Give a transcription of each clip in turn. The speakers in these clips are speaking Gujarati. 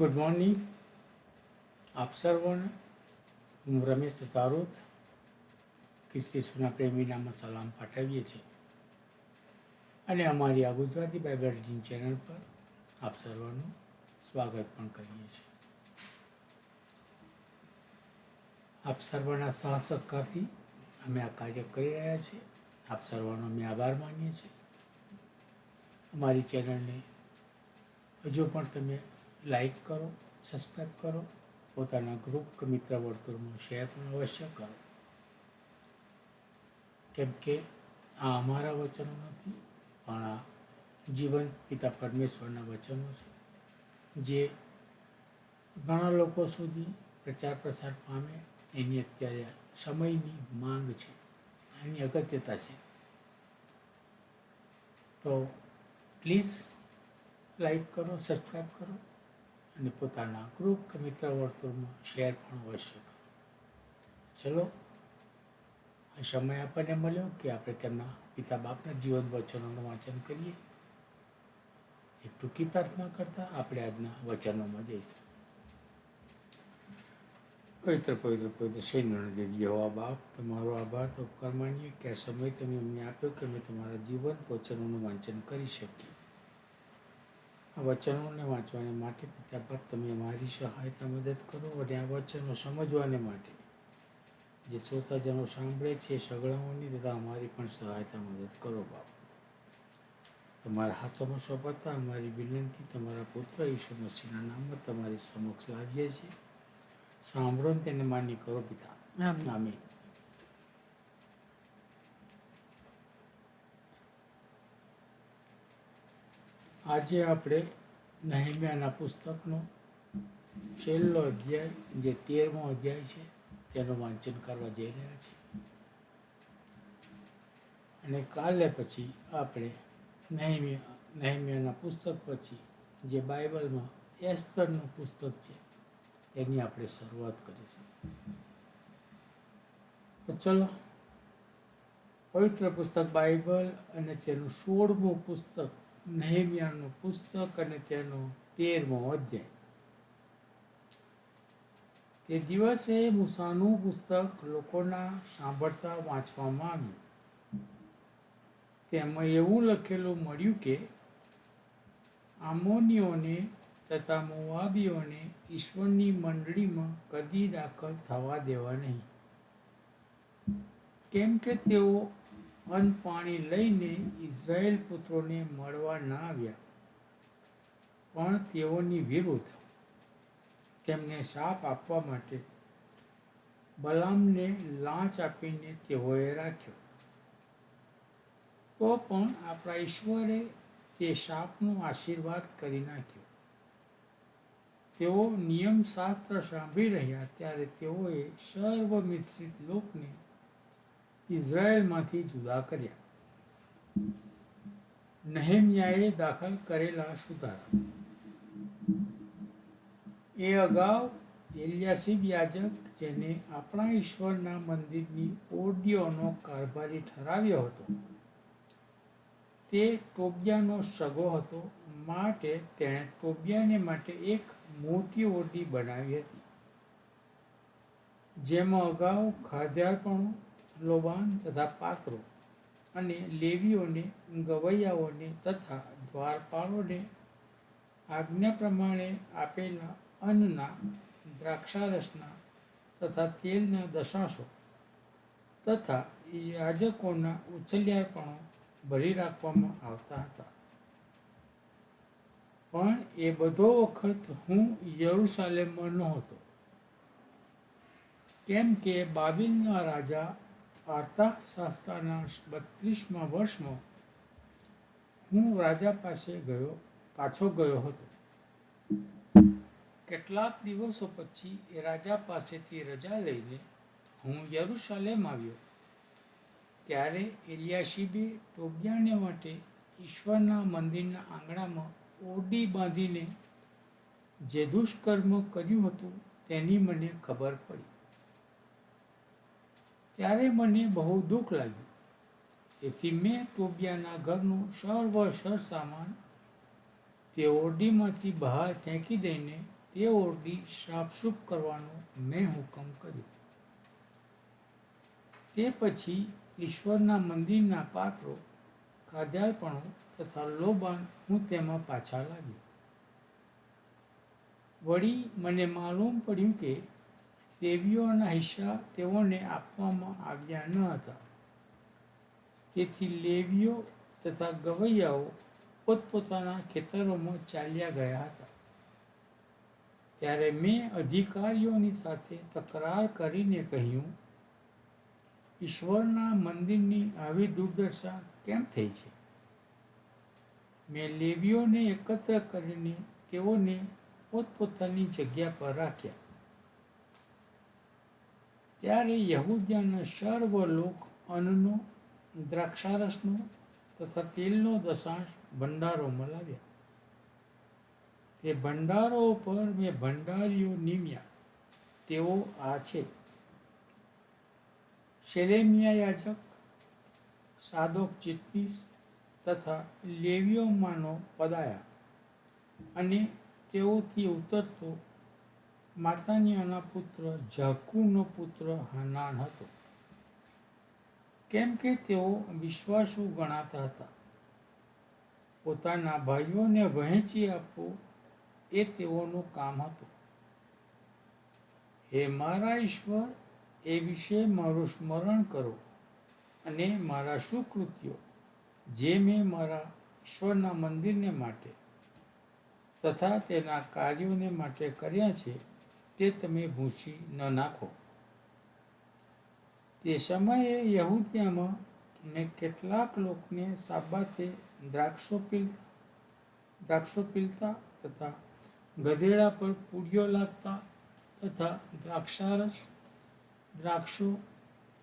ગુડ મોર્નિંગ આપ સર્વોને. હું રમેશ તારોત, ખ્રિસ્તી સુના પ્રેમીનામાં સલામ પાઠવીએ છીએ. અને અમારી આ ગુજરાતી બાઇબલ રીડિંગ ચેનલ પર આપ સર્વનું સ્વાગત પણ કરીએ છીએ. આપ સર્વના સાહસકારથી અમે આ કાર્ય કરી રહ્યા છીએ. આપ સર્વનો અમે આભાર માનીએ છીએ. અમારી ચેનલને હજુ પણ તમે લાઈક કરો સબસ્ક્રાઈબ કરો, પોતાના ગ્રુપ કે મિત્ર વર્તુળમાં શેર પણ અવશ્ય કરો. કેમ કે આ અમારા વચનો નથી, પણ આ જીવન પિતા પરમેશ્વરના વચનો છે, જે ઘણા લોકો સુધી પ્રચાર પ્રસાર પામે, એની અત્યારે સમયની માંગ છે, એની અગત્યતા છે. તો પ્લીઝ લાઈક કરો સબસ્ક્રાઈબ કરો અને પોતાના ગ્રુપ કે મિત્ર વર્તુળમાં શેર પણ અવશ્ય કરો ચલો, આ સમય આપણને મળ્યો કે આપણે તેમના પિતા બાપના જીવન વચનોનું વાંચન કરીએ. એક ટૂંકી પ્રાર્થના કરતા આપણે આજના વચનોમાં જઈશું. પવિત્ર પવિત્ર પવિત્ર સૈન્યનો દેવી હવા બાપ, તમારો આભાર, તો ઉપકાર માનીએ કે આ સમય તમે અમને આપ્યો કે અમે તમારા જીવન વચનોનું વાંચન કરી શકીએ. વચનોને વાંચવાને માટે પિતા બાપ તમે મારી સહાયતા મદદ કરો અને આ વચનો સમજવાને માટે. જે શ્રોતાજનો સાંભળે છે સગડાઓની તથા અમારી પણ સહાયતા મદદ કરો બાપ. તમારા હાથોમાં સોંપાતા અમારી વિનંતી તમારા પુત્ર ઈશુ મસીહના નામમાં તમારી સમક્ષ લાવીએ છીએ. સાંભળો તેને માન્ય કરો પિતા. આમીન. આજે આપણે નહેમ્યાના પુસ્તકનો છેલ્લો અધ્યાય, જે તેરમો અધ્યાય છે, તેનું વાંચન કરવા જઈ રહ્યા છીએ. અને કાલે પછી આપણે નહેમ્યા, નહેમ્યાના પુસ્તક પછી જે બાઇબલમાં એસ્તરનું પુસ્તક છે, એની આપણે શરૂઆત કરીશું. તો ચલો, પવિત્ર પુસ્તક બાઇબલ અને તેનું સોળમું પુસ્તક નહેમિયાનું પુસ્તક અને તેનો તેરમો અધ્યાય. તે દિવસે મૂસાનું પુસ્તક લોકોના સાંભળતા વાંચવામાં આવ્યું. તેમાં એવું લખેલું મળ્યું કે, આમોનીઓને તથા મોવાબીઓને ઈશ્વરની મંડળીમાં કદી દાખલ થવા દેવા નહીં. કેમ કે તેઓ અન્ન પાણી લઈને ઇઝરાયેલ પુત્રોને મળવા ના આવ્યા. પણ તેઓની વિરુદ્ધ તેમને શાપ આપવા માટે બલામને લાંચ આપીને તેઓએ રાખ્યો. તો પણ આપણા ઈશ્વરે તે શાપનો આશીર્વાદ કરી નાખ્યો. તેઓ નિયમશાસ્ત્ર સાંભળી રહ્યા ત્યારે તેઓએ સર્વ મિશ્રિત લોકને ઇઝરાયેલમાંથી જુદા કર્યા. નહેમિયાએ દાખલ કરેલા સુધારા. એ અગાઉ એલિયાસીબ યાજક, જેને આપણા ઈશ્વરના મંદિરની ઓડિયોનો કારભારી ઠરાવ્યો હતો, તે ટોબિયાનો સગો હતો. માટે તેણે ટોબિયાને માટે એક મોટી ઓડી બનાવી હતી, જેમાં અગાઉ ખાદ્યાર્પણો લોબાન તથા પાત્રો અને લેવીઓને, ગવૈયાઓને તથા દ્વારપાળોને આજ્ઞા પ્રમાણે આપેલા અન્નના, દ્રાક્ષારસના તથા તેલના દશાંશો તથા યાજકોના ઉછલિયાપણો ભરી રાખવામાં આવતા હતા. પણ એ બધો વખત હું યરુસાલેમમાં નહોતો. કેમ કે બાબિલના રાજા આર્તા શાસ્ત્રના બત્રીસમાં વર્ષમાં હું રાજા પાસે ગયો, પાછો ગયો હતો. કેટલાક દિવસો પછી એ રાજા પાસેથી રજા લઈને હું યરુશાલેમ આવ્યો. ત્યારે એલિયાશીબે ટોબિયાને માટે ઈશ્વરના મંદિરના આંગણામાં ઓરડી બાંધીને જે દુષ્કર્મ કર્યું હતું તેની મને ખબર પડી. ત્યારે મને બહુ દુઃખ લાગ્યું. તેથી મેં ટોબિયાના ઘરનું સર્વ સર સામાન તે ઓરડીમાંથી બહાર ફેંકી દઈને તે ઓરડી સાફસૂફ કરવાનો મેં હુકમ કર્યો. તે પછી ઈશ્વરના મંદિરના પાત્રો, ખાદ્યાર્પણો તથા લોબાન હું તેમાં પાછા લાગ્યો. વળી મને માલુમ પડ્યું કે દેવીઓના હિસ્સા તેઓને આપવામાં આવ્યા ન હતા. તેથી લેવીઓ તથા ગવૈયાઓ પોતપોતાના ખેતરોમાં ચાલ્યા ગયા હતા. ત્યારે મેં અધિકારીઓની સાથે તકરાર કરીને કહ્યું, ઈશ્વરના મંદિરની આવી દુર્દશા કેમ થઈ છે? મેં લેવીઓને એકત્ર કરીને તેઓને પોતપોતાની જગ્યા પર રાખ્યા. ત્યારે યહૂદિયાના સર્વ લોક અન્નનો, દ્રાક્ષારસનો તથા તેલનો દશાંશ ભંડારોમાં લાવ્યા તે ભંડારો પર મેં ભંડારીઓ નિમ્યા. તેઓ આ છે. શેરેમિયા યાજક, સાદોક ચિત્તીસ તથા લેવીઓમાંનો પદાયા. અને તેઓથી ઉતરતો માતાનિયાના પુત્ર, જાકુનો પુત્ર હનાન હતો. કેમ કે તેઓ વિશ્વાસુ ગણાતા હતા. પોતાના ભાઈઓને વહેંચી આપવું એ તેઓનું કામ હતું. હે મારા ઈશ્વર, એ વિશે મારું સ્મરણ કરો અને મારા સુકૃત્યો જે મેં મારા ઈશ્વરના મંદિરને માટે તથા તેના કાર્યોને માટે કર્યા છે તે તમે ભૂંસી ન નાખો. તે સમયે યહૂદિયામાં મેં કેટલાક લોકોને સાબાથે દ્રાક્ષો પીલતા દ્રાક્ષો પીલતા તથા ગધેડા પર પૂડીઓ લાગતા તથા દ્રાક્ષારસ, દ્રાક્ષો,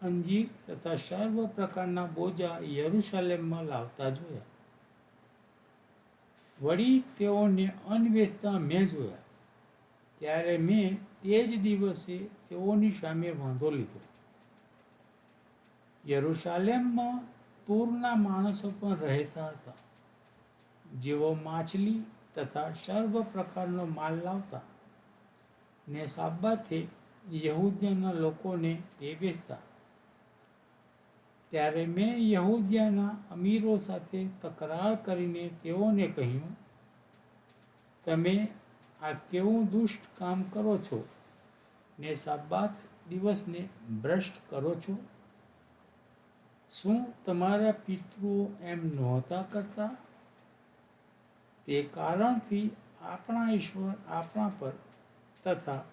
અંજીર તથા સર્વ પ્રકારના બોજા યરૂશાલેમમાં લાવતા જોયા. વળી તેઓને અન્વેષતા મેં જોયા. ત્યારે મેં તે જ દિવસે તેઓની સામે વાંધો લીધો. યરુશાલેમમાં તૂરના માણસો પણ રહેતા હતા. જેઓ માછલી તથા સર્વ પ્રકારનો માલ લાવતા ને સાબાથે યહૂદિયાના લોકોને એ વેચતા ત્યારે મેં યહૂદિયાના અમીરો સાથે તકરાર કરીને તેઓને કહ્યું, તમે આ કેવું દુષ્ટ કામ કરો છો? ને સાબાત દિવસને ભ્રષ્ટ કરો છો? શું તમારા પિતૃઓ એમ નહોતા કરતા? તે કારણથી આપણા ઈશ્વર આપણા પર તથા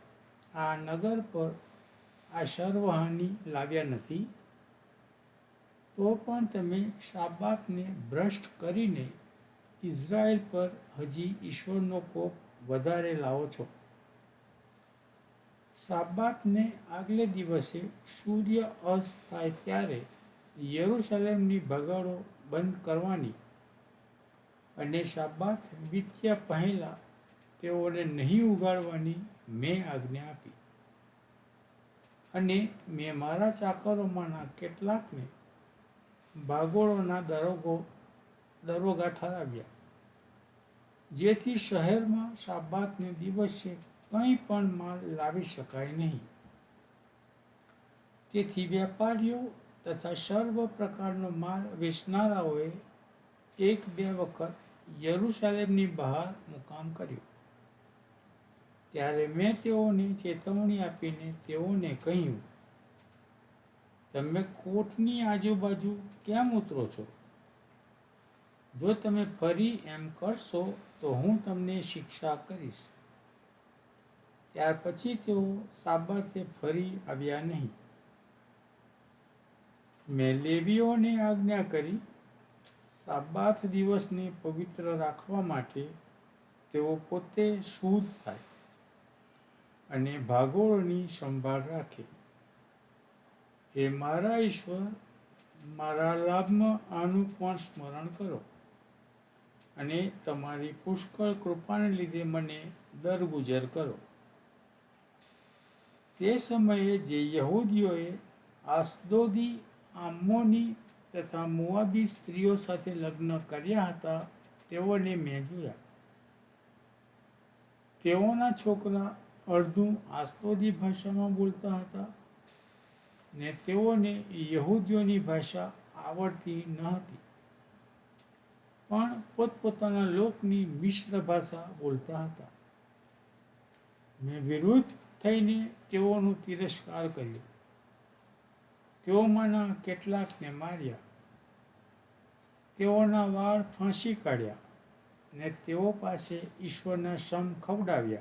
આ નગર પર આ સર્વહાનિ લાવ્યા નથી? તો પણ તમે શાબાતને ભ્રષ્ટ કરીને ઇઝરાયલ પર હજી ઈશ્વરનો કોપ વધારે લાવો છો. સાબાતને આગલે દિવસે સૂર્ય અસ્ત થાય ત્યારે યરૂશાલેમની બગાડો બંધ કરવાની અને શાબાત વીત્યા પહેલાં તેઓને નહીં ઉગાડવાની મેં આજ્ઞા આપી. અને મેં મારા ચાકરોમાંના કેટલાકને ભાગોળોના દરોગો દરોગા ઠરાવ્યા. જેથી શહેરમાં શાબાતને દિવસે કંઈ પણ માલ લાવી શકાય નહીં. તેથી વેપારીઓ તથા સર્વ પ્રકારનો માલ વેચનારાઓએ એક બે વખત યરુસાલેમની બહાર મુકામ કર્યું. ત્યારે મેં તેઓને ચેતવણી આપીને તેઓને કહ્યું, તમે કોટની આજુબાજુ કેમ ઉતરો છો? જો તમે ફરી એમ કરશો, તો હું તમને શિક્ષા કરીશ. ત્યાર પછી તેઓ સાબાતે ફરી આવ્યા નહીં. મેં લેવીઓને આજ્ઞા કરી, સાબાથ દિવસને પવિત્ર રાખવા માટે તેઓ પોતે શુદ્ધ થાય અને ભાગોળની સંભાળ રાખે. એ મારા ઈશ્વર, મારા લાભમાં આનું પણ સ્મરણ કરો. અને તમારી પુષ્કળ કૃપાને લીધે મને દરગુજર કરો. તે સમયે જે યહૂદીઓએ આસદોદી, આમ્મોની તથા મુઆબી સ્ત્રીઓ સાથે લગ્ન કર્યા હતા, તેઓને મેં જોયા તેઓના છોકરા અડધું આસ્તોદી ભાષામાં બોલતા હતા ને તેઓને યહૂદીઓની ભાષા આવડતી ન હતી. પણ પોતપોતાના લોકની મિશ્ર ભાષા બોલતા હતા. મેં વિરુદ્ધ થઈને તેઓનો તિરસ્કાર કર્યો. તેઓમાંના કેટલાકને માર્યા. તેઓના વાળ ફાંસી કાઢ્યા ને તેઓ પાસે ઈશ્વરના સમ ખવડાવ્યા.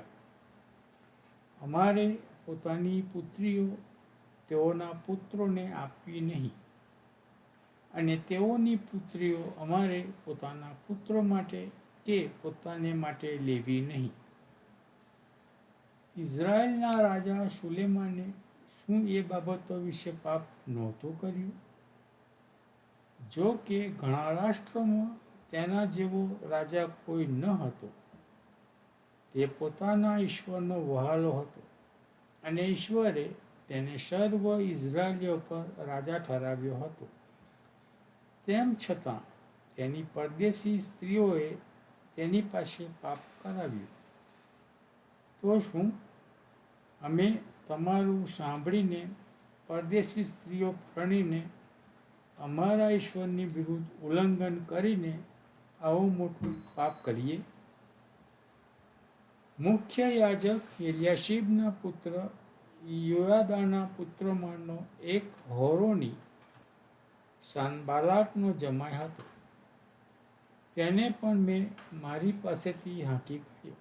અમારે પોતાની પુત્રીઓ તેઓના પુત્રોને આપવી નહીં. અને તેઓની પુત્રીઓ અમારે પોતાના પુત્રો માટે કે પોતાને માટે લેવી નહીં. ઇઝરાયલના રાજા સુલેમાને શું એ બાબતો વિશે પાપ નહોતું કર્યું? જો કે ઘણા રાષ્ટ્રોમાં તેના જેવો રાજા કોઈ ન હતો. તે પોતાના ઈશ્વરનો વહાલો હતો અને ઈશ્વરે તેને સર્વ ઇઝરાયલીઓ પર રાજા ઠરાવ્યો હતો. તેમ છતાં તેની પરદેશી સ્ત્રીઓએ તેની પાસે પાપ કરાવ્યું. તો શું? અમે તમારું સાંભળીને પરદેશી સ્ત્રીઓ પ્રણીને અમારા ઈશ્વરની વિરુદ્ધ ઉલ્લંઘન કરીને આવું મોટું પાપ કરીએ? મુખ્ય યાજક એલિયાશીબના પુત્ર યોયાદાના પુત્રમાંનો એક હોરોની સાનબાલાટનો જમાઈ હતો. તેને પણ મેં મારી પાસેથી હાંકી કાઢ્યો.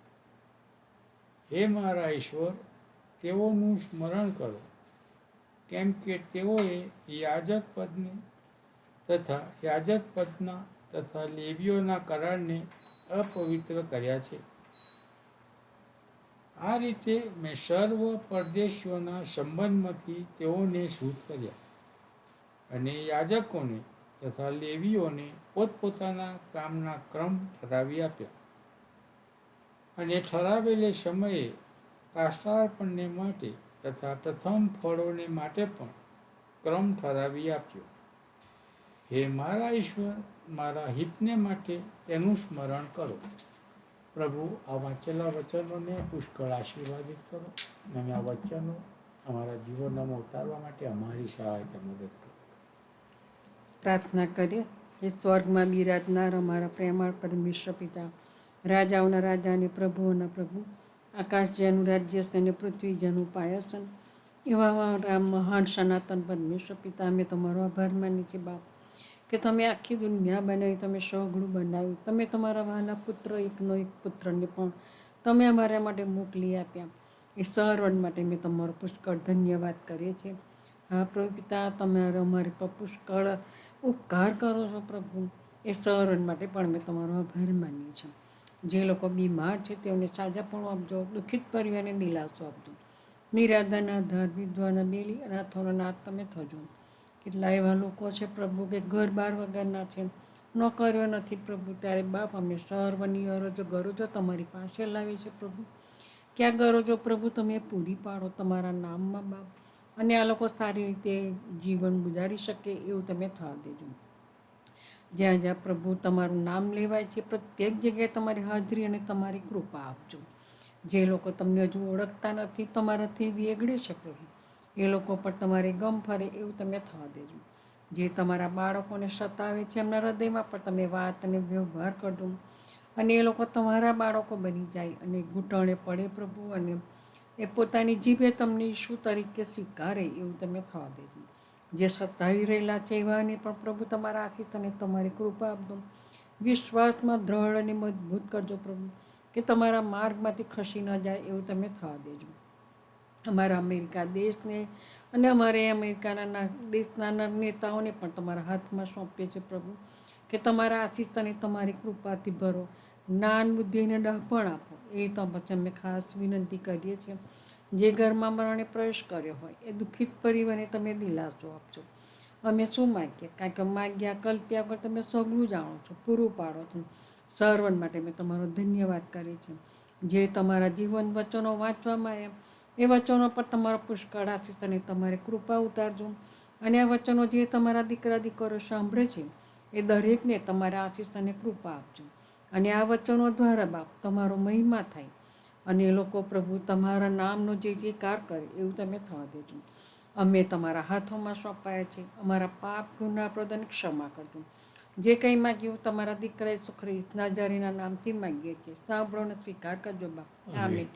હે મારા ઈશ્વર, તેઓનું સ્મરણ કરો. કેમ કે તેઓએ યાજક પદને તથા યાજક પદના તથા લેવીઓના કરારને અપવિત્ર કર્યા છે. આ રીતે મેં સર્વ પરદેશીઓના સંબંધમાંથી તેઓને શુદ્ધ કર્યા. અને યાજકોને તથા લેવીઓને પોતપોતાના કામના ક્રમ ઠરાવી આપ્યા. અને ઠરાવેલે સમયે કાષ્ટાર્પણને માટે તથા પ્રથમ ફળોને માટે પણ ક્રમ ઠરાવી આપ્યો. હે મારા ઈશ્વર, મારા હિતને માટે તેનું સ્મરણ કરો. પ્રભુ, આ વાંચેલા વચનોને પુષ્કળ આશીર્વાદિત કરો. અને આ વચનો અમારા જીવનમાં ઉતારવા માટે અમારી સહાયતા મદદ કરો. પ્રાર્થના કરીએ. એ સ્વર્ગમાં બિરાજનાર અમારા પ્રેમાળ પરમેશ્વર પિતા, રાજાઓના રાજા અને પ્રભુઓના પ્રભુ આકાશ જેનું રાજ્ય છે અને પૃથ્વી જેનું પાયસન એવા અમારા મહાન સનાતન પરમેશ્વર પિતા, અમે તમારો આભાર માની છીએ બાપ, કે તમે આખી દુનિયા બનાવી, તમે સૌગણું બનાવ્યું, તમે તમારા વહાલા પુત્ર, એકનો એક પુત્રને પણ તમે અમારા માટે મોકલી આપ્યા. એ સર્વણ માટે મેં તમારો પુષ્કળ ધન્યવાદ કરીએ છીએ. હા પ્રભુ પિતા તમે અમારી પુષ્કળ ઉપકાર કરો છો પ્રભુ, એ સહરણ માટે પણ મેં તમારો આભાર માનીએ છીએ જે લોકો બીમાર છે તેઓને સાજાપણું આપજો, દુઃખિત પરિવારને દિલાસો આપજો. નિરાધાના આધાર, વિધવાના બેલી અનાથોના નાથ તમે થજો. કેટલા એવા લોકો છે પ્રભુ કે ઘર બાર વગરના છે. નોકરીઓ નથી પ્રભુ, ત્યારે બાપ અમે સર્વની અરજો ગરજો તમારી પાસે લાવી છે પ્રભુ. ક્યાં ગરજો પ્રભુ તમે પૂરી પાડો તમારા નામમાં બાપ? અને આ લોકો સારી રીતે જીવન ગુજારી શકે એવું તમે થવા દેજો. જ્યાં જ્યાં પ્રભુ તમારું નામ લેવાય છે, પ્રત્યેક જગ્યાએ તમારી હાજરી અને તમારી કૃપા આપજો. જે લોકો તમને હજુ ઓળખતા નથી, તમારાથી વેગળી પ્રભુ એ લોકો પર તમારે ગમ ફરે એવું તમે થવા દેજો. જે તમારા બાળકોને સતાવે છે, એમના હૃદયમાં પણ તમે વાત અને વ્યવહાર કરજો અને એ લોકો તમારા બાળકો બની જાય અને ઘૂંટણે પડે પ્રભુ અને એ પોતાની જીભે તમને ઈશુ તરીકે સ્વીકારે એવું તમે થવા દેજો જે સતાવી રહેલા છે એવાને પણ પ્રભુ તમારા આશીષ અને તમારી કૃપા આપજો. વિશ્વાસમાં દ્રઢ અને મજબૂત કરજો પ્રભુ, કે તમારા માર્ગમાંથી ખસી ન જાય એવું તમે થવા દેજો અમારા અમેરિકા દેશને અને અમારે અમેરિકાના દેશના નેતાઓને પણ તમારા હાથમાં સોંપીએ છીએ પ્રભુ, કે તમારા આશીષ અને તમારી કૃપાથી ભરો. જ્ઞાન બુદ્ધિ અને ડહાપણ આપો. એ તો અમે ખાસ વિનંતી કરીએ છીએ. જે ઘરમાં મરણે પ્રવેશ કર્યો હોય, એ દુઃખિત પરિવારને તમે દિલાસો આપજો. અમે શું માગીએ? કારણ કે માગ્યા, કલ્પ્યા પર તમે સગળું જાણો છો, પૂરું પાડો છો. સર્વન માટે મેં તમારો ધન્યવાદ કરીએ છે જે તમારા જીવન વચનો વાંચવામાં આવ્યા, એ વચનો પર તમારો પુષ્કળ આશીષ અને તમારે કૃપા ઉતારજો. અને આ વચનો જે તમારા દીકરા દીકરો સાંભળે છે, એ દરેકને તમારા આશીષ અને કૃપા આપજો. અને આ વચનો દ્વારા બાપ તમારો મહિમા થાય. અને એ લોકો પ્રભુ તમારા નામનો જે જે કાર કરે એવું તમે થવા દેજો. અમે તમારા હાથોમાં સોંપાયા છે. અમારા પાપ ગુના પ્રદાન ક્ષમા કરજો. જે કંઈ માગ્યું તમારા દીકરાએ સુખરી નાજારીના નામથી માગીએ છીએ. સાંભળો સ્વીકાર કરજો બાપ. આમીન.